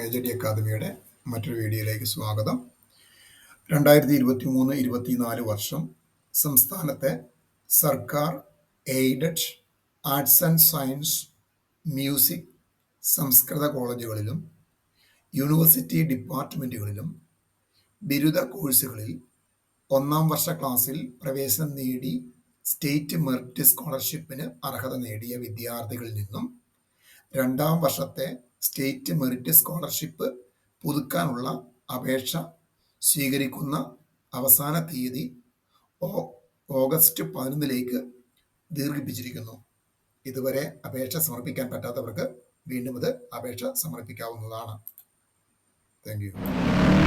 എജഡി അക്കാദമിയുടെ മറ്റൊരു വീഡിയോയിലേക്ക് സ്വാഗതം. രണ്ടായിരത്തി ഇരുപത്തി മൂന്ന് ഇരുപത്തിനാല് വർഷം സംസ്ഥാനത്തെ സർക്കാർ aided arts and science music സംസ്കൃത കോളേജുകളിലും യൂണിവേഴ്സിറ്റി ഡിപ്പാർട്ട്മെന്റുകളിലും ബിരുദ കോഴ്സുകളിൽ ഒന്നാം വർഷ ക്ലാസ്സിൽ പ്രവേശനം നേടി സ്റ്റേറ്റ് മെറിറ്റ് സ്കോളർഷിപ്പിന് അർഹത നേടിയ വിദ്യാർത്ഥികളിൽ നിന്നും രണ്ടാം വർഷത്തെ സ്റ്റേറ്റ് മെറിറ്റ് സ്കോളർഷിപ്പ് പുതുക്കാനുള്ള അപേക്ഷ സ്വീകരിക്കുന്ന അവസാന തീയതി ഓഗസ്റ്റ് പതിനൊന്നിലേക്ക് ദീർഘിപ്പിച്ചിരിക്കുന്നു. ഇതുവരെ അപേക്ഷ സമർപ്പിക്കാൻ പറ്റാത്തവർക്ക് വീണ്ടും അത് അപേക്ഷ സമർപ്പിക്കാവുന്നതാണ്. താങ്ക്